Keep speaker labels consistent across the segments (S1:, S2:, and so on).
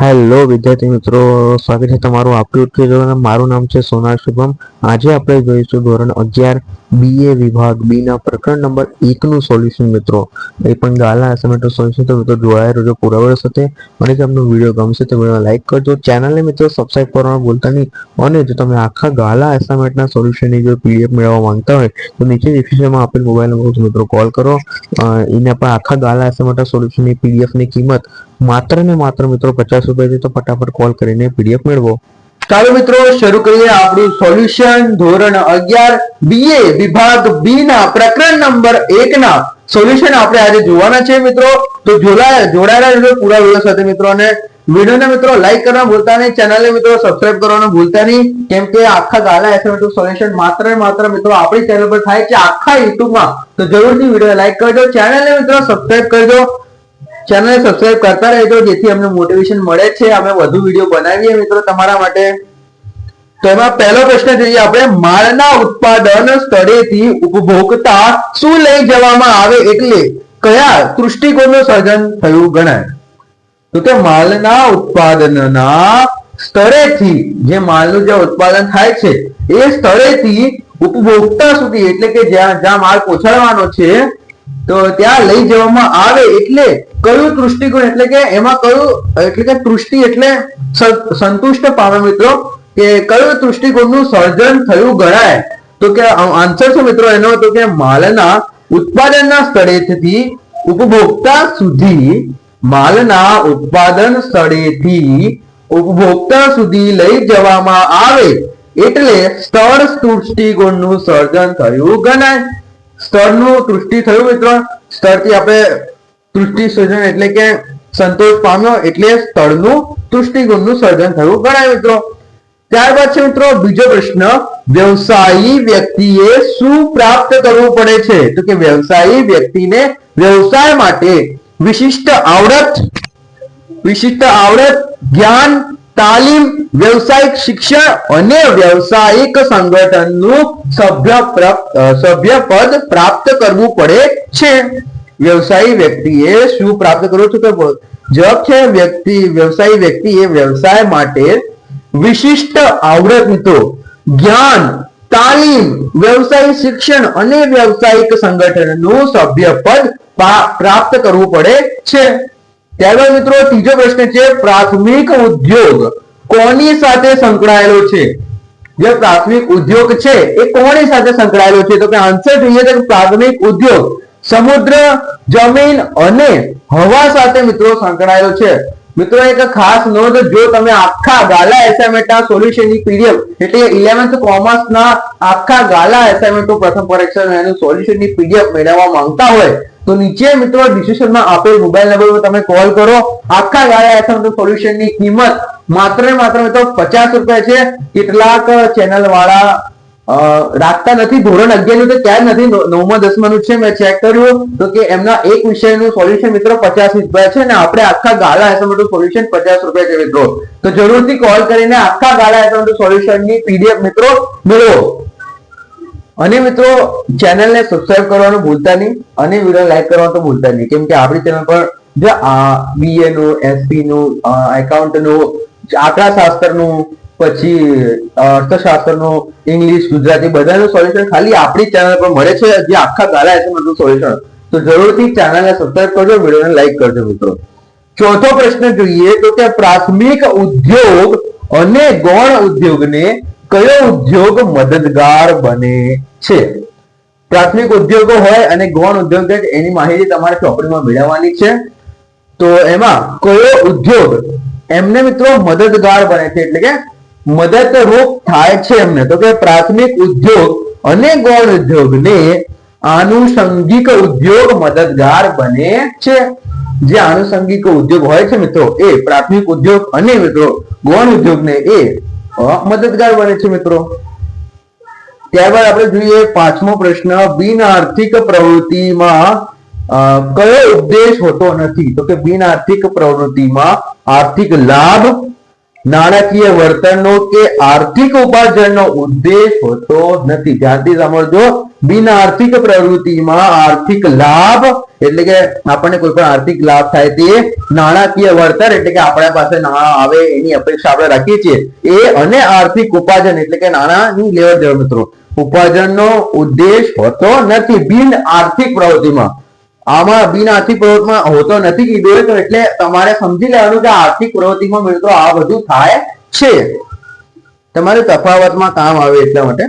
S1: Hello વિદ્યાર્થી મિત્રો. સ્વાગત છે તમારું આપણું યુટ્યુબ મારું નામ છે સોના શુભમ. આજે આપણે જોઈશું ધોરણ અગિયાર બીએ વિભાગ બી ના પ્રકરણ નંબર એક નું સોલ્યુશન મિત્રો. એ પણ ગાલા એસાઇનમેન્ટ સોલ્યુશન તો મિત્રો જોડાયા રહેજો પુરાવા સાથે. અને જો તમને વીડિયો ગમશે તો વીડિયો લાઈક કરજો. ચેનલને મિત્રો સબસ્ક્રાઇબ કરવાનું ભૂલતા નહીં. અને જો તમે આખા ગાલા એસાઇનમેન્ટના સોલ્યુશનની જો પીડીએફ મેળવવા માંગતા હોય, તો નીચે ડિસ્ક્રિપ્શનમાં આપેલ મોબાઈલ નંબર મિત્રો કોલ કરો. એને પણ આખા ગાલા એસાઇનમેન્ટના સોલ્યુશનની પીડીએફની કિંમત માત્ર ને માત્ર મિત્રો પચાસ રૂપિયા છે તો ફટાફટ કોલ કરીને પીડીએફ મેળવો.
S2: ચાલો મિત્રો, શરૂ કરીએ આપણું સોલ્યુશન ધોરણ અગિયાર. બીએ વિભાગ બી ના પ્રકરણ નંબર એક ના સોલ્યુશન આપણે આજે જોવાના છે મિત્રો. તો જોડાયેલા રહેજો પૂરા વીડિયો સાથે મિત્રો. અને વિડીયોને મિત્રો લાઈક કરવા ભૂલતા નહીં ચેનલને મિત્રો સબસ્ક્રાઇબ કરવાનું ભૂલતા નહીં. કેમ કે આખા ગાલા એસએમએટ સોલ્યુશન માત્ર માત્ર મિત્રો આપણી ચેનલ પર થાય છે આખા યુટ્યુબમાં તો જરૂરથી વીડિયો લાઈક કરજો ચેનલને મિત્રો સબસ્ક્રાઇબ કરજો. ચેનલને સબસ્ક્રાઇબ કરતા રહેજો, જેથી અમને મોટિવેશન મળે છે. અમે વધુ વીડિયો બનાવીએ મિત્રો તમારા માટે. તો એમાં પહેલો પ્રશ્ન જોઈએ આપણે, માળના ઉત્પાદન સ્થળેથી ઉપભોક્તા શું લઈ જવામાં આવે એટલે કયા દૃષ્ટિકોણનું સર્જન થયું ગણાય? તો કે માલના ઉત્પાદનના સ્થળેથી જે માલનું જે ઉત્પાદન થાય છે, એ સ્થળેથી ઉપભોક્તા સુધી, એટલે કે જ્યાં જ્યાં માલ પહોંચાડવાનો છે તો ત્યાં લઈ જવામાં આવે એટલે કયું તૃષ્ટિકોણ એટલે કે એમાં કયું, એટલે કે તૃષ્ટિ એટલે સંતુષ્ટ પામે મિત્રો, કે કયું તૃષ્ટિકોણનું સર્જન થયું ગણાય? તો કે આન્સર છે મિત્રો એનો? તો કે માલના ઉત્પાદનના સ્થળેથી, ઉપભોક્તા સુધી, માલના ઉત્પાદન સ્થળેથી ઉપભોક્તા સુધી લઈ જવામાં આવે એટલે સ્થળ તૃષ્ટિકોણનું સર્જન થયું ગણાય. સ્થળનું તૃષ્ટિ થયું મિત્રો. સ્તરથી આપણે તૃષ્ટિ સર્જન એટલે કે સંતોષ પામ્યો એટલે સ્થળનું તૃષ્ટિગુણનું સર્જન થયું. ગણાય મિત્રો. ત્યારબાદ છે મિત્રો બીજો પ્રશ્ન, વ્યવસાયી વ્યક્તિએ શું પ્રાપ્ત કરવું પડે છે? તો કે વ્યવસાયી વ્યક્તિને વ્યવસાય માટે વિશિષ્ટ આવડત વિશિષ્ટ આવડત, જ્ઞાન તાલીમ, વ્યવસાયિક શિક્ષણ અને વ્યવસાયિક સંગઠનનું સભ્ય સભ્ય પદ પ્રાપ્ત કરવું પડે છે. વ્યવસાયી વ્યક્તિએ શું પ્રાપ્ત કરવું છે તો જવાબ છે, વ્યક્તિ, વ્યવસાયી વ્યક્તિએ વ્યવસાય માટે વિશિષ્ટ આવડત મિત્રો. જ્ઞાન, તાલીમ, વ્યવસાયિક શિક્ષણ અને વ્યવસાયિક સંગઠનનું સભ્ય પદ પ્રાપ્ત કરવું પડે છે. ત્યારબાદ મિત્રો ત્રીજો પ્રશ્ન છે, પ્રાથમિક ઉદ્યોગ કોની સાથે સંકળાયેલો છે? જે પ્રાથમિક ઉદ્યોગ છે, એ કોની સાથે સંકળાયેલો છે? તો કે આન્સર જોઈએ તો પ્રાથમિક ઉદ્યોગ સમુદ્ર, જમીન અને હવા સાથે મિત્રો સંકળાયેલો છે. મિત્રો એક ખાસ નોંધ, જો તમે આખા ગાલા એસાઇમેન્ટ ના સોલ્યુશનની પીડીએફ એટલે 11th કોમર્સ ના આખા ગાલા એસાઇનમેન્ટ પ્રથમ પરીક્ષા એનું સોલ્યુશનની પીડીએફ મેળવવા માંગતા હોય તો નીચે મિત્રો ડિસ્ક્રિપ્શનમાં આપેલ મોબાઈલ નંબર પર તમે કોલ કરો. આખા ગાળા એસએમએસ સોલ્યુશનની કિંમત માત્ર માત્ર મિત્રો પચાસ રૂપિયા છે. કેટલાક ચેનલ વાળા રાખતા નથી. ધોરણ અગિયાર તો ક્યાંય નથી. નવ- નવમા દસમા નું છે. મેં ચેક કર્યું. તો કે એમના એક વિષયનું સોલ્યુશન મિત્રો પચાસ રૂપિયા છે અને આપણે આખા ગાળા એસાઇનમેન્ટ સોલ્યુશન પચાસ રૂપિયા છે મિત્રો. તો જરૂરથી કોલ કરીને આખા ગાળા એસાઇનમેન્ટ સોલ્યુશનની પીડીએફ મિત્રો મેળવો. અને મિત્રો ચેનલને સબસ્ક્રાઇબ કરવાનું ભૂલતા નહીં અને વીડિયો લાઈક કરવાનું તો ભૂલતા નહીં. કેમ કે આપણી ચેનલ પર જે બીએ નું એસપી નું એકાઉન્ટનું આંકડા નું પછી અર્થશાસ્ત્રનું ઇંગ્લિશ ગુજરાતી બધાનું સોલ્યુશન ખાલી આપણી ચેનલ પર મળે છે. જે આખા ગાલા એસએમનું સોલ્યુશન તો જરૂરથી ચેનલને સબસ્ક્રાઇબ કરજો વિડીયોને લાઈક કરજો મિત્રો. ચોથો પ્રશ્ન જોઈએ તો કે પ્રાથમિક ઉદ્યોગ અને ગૌણ ઉદ્યોગને કયો ઉદ્યોગ મદદગાર બને છે? પ્રાથમિક ઉદ્યોગો હોય અને ગૌણ ઉદ્યોગ એની માહિતી તમારે ચોપડીમાં મેળવવાની છે. તો એમાં કયો ઉદ્યોગ એમને મિત્રો મદદગાર બને છે? એટલે કે મદદરૂપ થાય છે એમને. તો કે પ્રાથમિક ઉદ્યોગ અને ગૌણ ઉદ્યોગને આનુષંગિક ઉદ્યોગ મદદગાર બને છે. જે આનુષંગિક ઉદ્યોગ હોય છે મિત્રો, એ પ્રાથમિક ઉદ્યોગ અને મિત્રો ગૌણ ઉદ્યોગને એ મદદગાર બને છે મિત્રો. ત્યારબાદ આપણે જોઈએ પાંચમો પ્રશ્ન, બિન આર્થિક પ્રવૃત્તિમાં કયો ઉપદેશ હોતો નથી? તો કે બિન આર્થિક પ્રવૃત્તિમાં આર્થિક લાભ, નાણાકીય વર્તનનો કે આર્થિક ઉપાર્જનનો ઉદ્દેશ હોતો નથી? ધ્યાનથી સમજો બિન આર્થિક પ્રવૃત્તિમાં આર્થિક લાભ એટલે કે આપણને કોઈ પણ આર્થિક લાભ થાય તે નાણાકીય વળતર એટલે કે આપણા પાસે નાણાં આવે એની અપેક્ષા આપણે રાખીએ છીએ. એ અને આર્થિક ઉપાર્જન એટલે કે નાણાંની લેવડ દેવડ મિત્રો. ઉપાર્જનનો ઉદ્દેશ હોતો નથી બિન આર્થિક પ્રવૃત્તિમાં. આમાં બિન આર્થિક પ્રવૃત્તિમાં હોતો નથી કીધું તો એટલે તમારે સમજી લેવાનું કે આર્થિક પ્રવૃત્તિમાં મિત્રો આ બધું થાય છે. તમારે તફાવતમાં કામ આવે એટલા માટે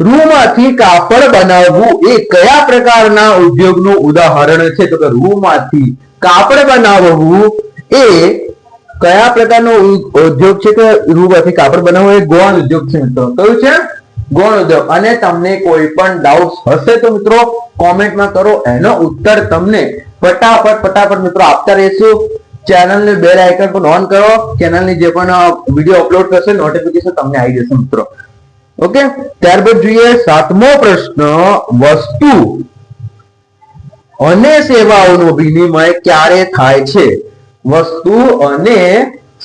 S2: રૂમાંથી કાપડ બનાવવું એ કયા પ્રકારના ઉદ્યોગનું ઉદાહરણ છે? તો કે રૂમાંથી કાપડ બનાવવું એ કયા પ્રકારનો ઉદ્યોગ છે કે રૂમાંથી કાપડ બનાવવું એ ગૌણ ઉદ્યોગ છે મિત્રો. કયું છે? ગૌણ ઉદ્યોગ. અને તમને કોઈ પણ ડાઉટ હશે તો મિત્રો કોમેન્ટમાં કરો. એનો ઉત્તર તમને ફટાફટ ફટાફટ મિત્રો આપતા રહેશું. ચેનલને બેલ આઇકન પણ ઓન કરો. ચેનલની જે પણ વીડિયો અપલોડ કરશે નોટિફિકેશન તમને આવી જશે મિત્રો. ઓકે? ત્યારબાદ જોઈએ સાતમો પ્રશ્ન, વસ્તુ અને સેવાઓનો વિનિમય ક્યારે થાય છે? વસ્તુ અને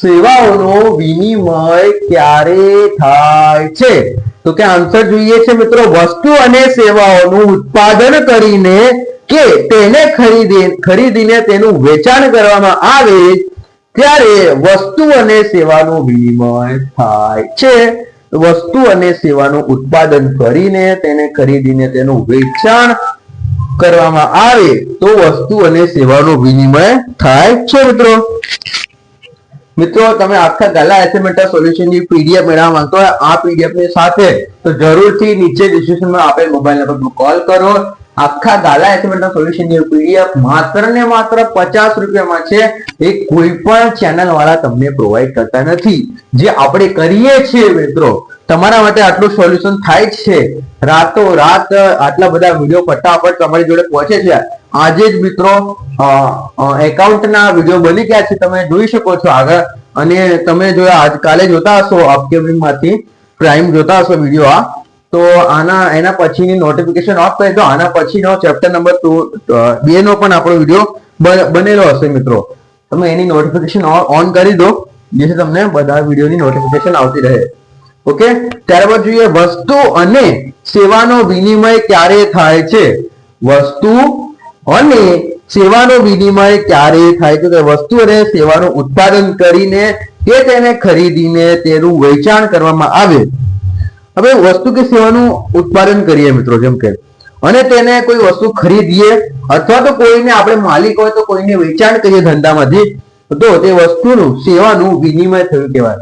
S2: સેવાઓનો વિનિમય ક્યારે થાય છે? તો કે આન્સર જોઈએ છે મિત્રો, વસ્તુ અને સેવાઓનું ઉત્પાદન કરીને કે તેને ખરીદી, ખરીદીને તેનું વેચાણ કરવામાં આવે, ત્યારે વસ્તુ અને સેવાનો વિનિમય થાય છે. વસ્તુ અને સેવાનું ઉત્પાદન કરીને તેને ખરીદીને તેનું વેચાણ કરવામાં આવે તો વસ્તુ અને સેવાનો વિનિમય થાય છે, મિત્રો. મિત્રો, તમે આખા ગાલા સોલ્યુશનની પીડીએફ મેળવવા માંગતો હોય, આ પીડીએફની સાથે તો જરૂરથી નીચે ડિસ્ક્રિપ્શનમાં આપેલ મોબાઈલ નંબર પર કોલ કરો. આખા ગાલા એસેમેન્ટા સોલ્યુશનની પીડીએફ માત્ર ને માત્ર પચાસ રૂપિયામાં છે એ કોઈ પણ ચેનલ વાળા તમને પ્રોવાઈડ કરતા નથી. જે આપણે કરીએ છીએ મિત્રો, તમારા માટે આટલું સોલ્યુશન થાય છે. રાતો રાત આટલા બધા વીડિયો ફટાફટ તમારી જોડે પહોંચે છે. આજે જ મિત્રો એકાઉન્ટના વીડિયો બની ગયા છે. તમે જોઈ શકો છો આગળ. અને તમે જો આજ કાલે જોતા હશો અપકમિંગમાંથી પ્રાઇમ જોતા હશો વીડિયો આ. તો આના, એના પછીની નોટિફિકેશન ઓફ કરી દો આના પછીનો ચેપ્ટર નંબર ટુ બે નો પણ આપણો વીડિયો બનેલો હશે મિત્રો. તમે એની નોટિફિકેશન ઓન કરી દો, જેથી તમને બધા વિડીયોની નોટિફિકેશન આવતી રહે. ઓકે ત્યારબાદ જોઈએ, વસ્તુ અને સેવાનો વિનિમય ક્યારે થાય છે? વસ્તુ અને સેવાનો વિનિમય ક્યારે થાય છે? વસ્તુ અને સેવાનું ઉત્પાદન કરીને કે તેને ખરીદીને તેનું વેચાણ કરવામાં આવે. હવે વસ્તુ કે સેવાનું ઉત્પાદન કરીએ મિત્રો, જેમ કે. અને તેને કોઈ વસ્તુ ખરીદીએ, અથવા તો કોઈને આપણે માલિક હોય તો કોઈને વેચાણ કરીએ ધંધામાંથી, તો તે વસ્તુનું, સેવાનું વિનિમય થયું કહેવાય.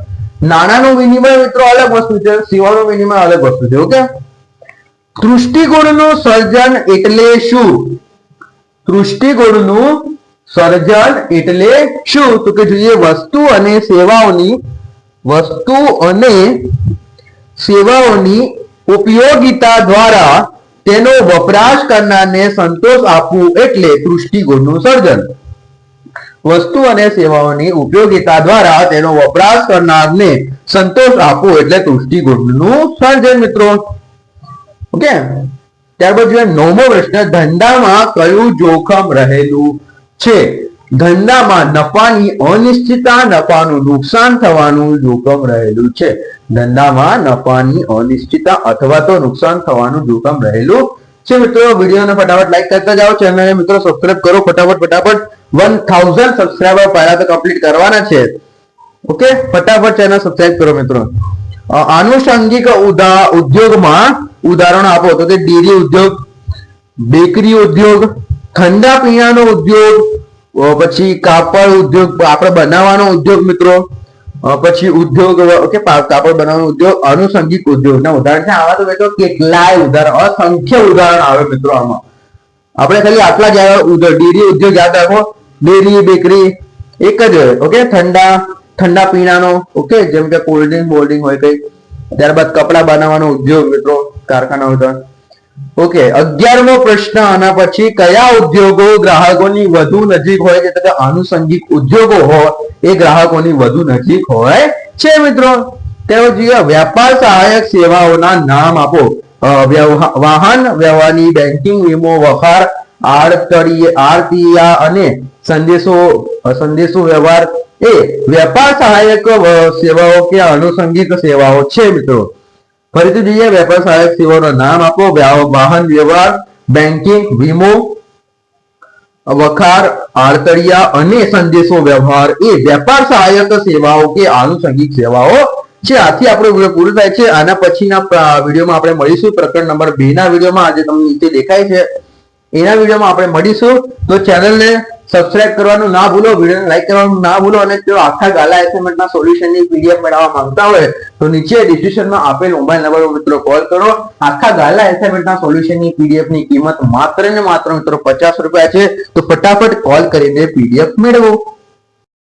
S2: નાણાંનું વિનિમય મિત્રો અલગ વસ્તુ છે, સેવાનું વિનિમય અલગ વસ્તુ છે, ઓકે? દૃષ્ટિકોણનું સર્જન એટલે શું? દૃષ્ટિકોણનું સર્જન એટલે શું? તો કે જોઈએ વસ્તુ અને સેવાઓની વસ્તુ અને સેવાઓની ઉપયોગિતા દ્વારા તેનો વપરાશ કરનારને સંતોષ આપવું એટલે દૃષ્ટિકોણનું સર્જન. વસ્તુ અને સેવાઓની ઉપયોગિતા દ્વારા તેનો વપરાશ કરનારને સંતોષ આપવો એટલે દૃષ્ટિકોણનું સર્જન, મિત્રો. ઓકે? ત્યારબાદ જોઈએ નવમો પ્રશ્ન, ધંધામાં કયું જોખમ રહેલું છે? ધંધામાં નફાની અનિશ્ચિતતા, નફાનું નુકસાન થવાનું જોખમ રહેલું છે. ધંધામાં નફાની અનિશ્ચિતતા અથવા તો નુકસાન થવાનું જોખમ રહેલું છે. મિત્રો, વિડીયોને ફટાફટ લાઈક કરતા જાઓ. ચેનલને મિત્રો સબસ્ક્રાઇબ કરો. ફટાફટ ફટાફટ. વન થાઉઝન્ડ સબસ્ક્રાઈબર પહેલા તો કમ્પ્લીટ કરવાના છે. ઓકે ફટાફટ ચેનલ સબસ્ક્રાઇબ કરો મિત્રો. આનુષંગિક ઉદા, ઉદ્યોગમાં ઉદાહરણ આપો તો કે ડેરી ઉદ્યોગ, બેકરી ઉદ્યોગ ઠંડા પીણાનો ઉદ્યોગ પછી કાપડ ઉદ્યોગ, આપણે બનાવવાનો ઉદ્યોગ મિત્રો. પછી ઉદ્યોગ, ઓકે કાપડ બનાવવાનો ઉદ્યોગ, અનુસંગિક ઉદ્યોગના ઉદાહરણ છે, આવા તો મિત્રો કેટલાય ઉદાહરણ, અસંખ્ય ઉદાહરણ આવે મિત્રો આમાં. આપણે ખાલી આટલા જ ડેરી ઉદ્યોગ યાદ રાખો. ડેરી, બેકરી, એક જ હોય, ઓકે, ઠંડા ઠંડા પીણાનો, ઓકે, જેમ કે કોલ્ડ ડ્રિંક હોય કઈ. ત્યારબાદ કપડા બનાવવાનો ઉદ્યોગ મિત્રો, કારખાના તો ઓકે, અગિયારમો પ્રશ્ન, આના પછી કયા ઉદ્યોગો ગ્રાહકોની વધુ નજીક હોય એટલે કે આનુષંગિક ઉદ્યોગો હોય, એ ગ્રાહકોની વધુ નજીક હોય છે, મિત્રો. તેઓ જોઈએ વ્યાપાર સહાયક સેવાઓના નામ આપો. વાહન વ્યવહારની બેન્કિંગ વીમો વખાર આડતરી આરતીયા અને સંદેશો સંદેશો વ્યવહાર. એ, વ્યાપાર સહાયક સેવાઓ કે આનુષંગિક સેવાઓ છે, મિત્રો. ફરીથી જોઈએ, વેપાર સહાયક સેવાઓનું નામ આપો વાહન વ્યવહાર બેન્કિંગ વીમો, વખાર આડતળિયા અને સંદેશો વ્યવહાર. એ વેપાર સહાયક સેવાઓ કે આનુષંગિક સેવાઓ છે. આથી આપણો વીડિયો પૂરો થાય છે. આના પછીના વિડીયોમાં આપણે મળીશું. પ્રકરણ નંબર બે ના વિડીયોમાં આજે તમને નીચે દેખાય છે. એના વિડીયોમાં આપણે મળીશું. તો ચેનલને સબસ્ક્રાઇબ કરવાનું ના ભૂલો વિડીયોને લાઈક કરવાનું ના ભૂલો અને જો આખા ગાલા એસાઇનમેન્ટના સોલ્યુશનની પીડીએફ મેળવવા માંગતા હોય, તો નીચે ડિસ્ક્રિપ્શનમાં આપેલ મોબાઈલ નંબર મિત્રો કોલ કરો. આખા ગાલા એસાઇનમેન્ટના સોલ્યુશનની પીડીએફની કિંમત માત્ર ને માત્ર મિત્રો પચાસ રૂપિયા છે, તો ફટાફટ કોલ કરીને પીડીએફ મેળવો.